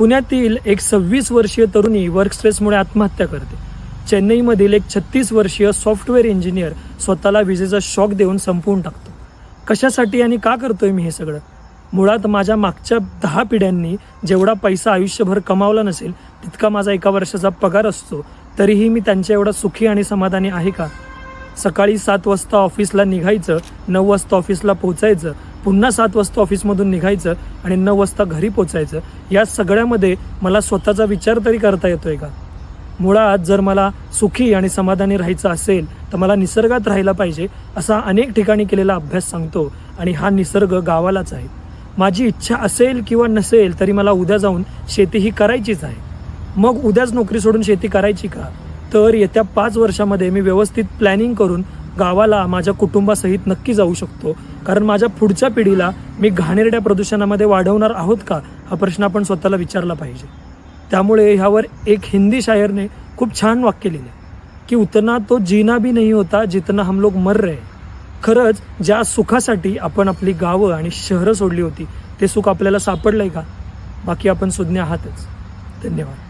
पुण्यातील एक सव्वीस वर्षीय तरुणी वर्क स्ट्रेसमुळे आत्महत्या करते. चेन्नईमधील एक छत्तीस वर्षीय सॉफ्टवेअर इंजिनियर स्वतःला विजेचा शॉक देऊन संपवून टाकतो. कशासाठी आणि का करतोय मी हे सगळं? मुळात माझ्या मागच्या दहा पिढ्यांनी जेवढा पैसा आयुष्यभर कमावला नसेल तितका माझा एका वर्षाचा पगार असतो. तरीही मी त्यांच्या एवढा सुखी आणि समाधानी आहे का? सकाळी सात वाजता ऑफिसला निघायचं नऊ वाजता ऑफिसला पोचायचं पुन्हा सात वाजता ऑफिसमधून निघायचं आणि नऊ वाजता घरी पोचायचं या सगळ्यामध्ये मला स्वतःचा विचार तरी करता येतोय का? मुळात जर मला सुखी आणि समाधानी राहायचं असेल तर मला निसर्गात राहायला पाहिजे असा अनेक ठिकाणी केलेला अभ्यास सांगतो आणि हा निसर्ग गावालाच आहे. माझी इच्छा असेल किंवा नसेल तरी मला उद्या जाऊन शेती ही करायचीच आहे. मग उद्याच नोकरी सोडून शेती करायची का? तर येत्या पाच वर्षामध्ये मी व्यवस्थित प्लॅनिंग करून गावाला माझ्या कुटुंबासहित नक्की जाऊ शकतो. कारण माझ्या पुढच्या पिढीला मी घाणेरड्या प्रदूषणामध्ये वाढवणार आहोत का? हा प्रश्न आपण स्वतःला विचारला पाहिजे. त्यामुळे ह्यावर एक हिंदी शायरने खूप छान वाक्य लिहिले. की उतना तो जीना भी नाही होता जितना हम लोग मर रहे खरंच ज्या सुखासाठी आपण आपली गावं आणि शहरं सोडली होती ते सुख आपल्याला सापडलंय का? बाकी आपण सुज्ञ आहातच. धन्यवाद.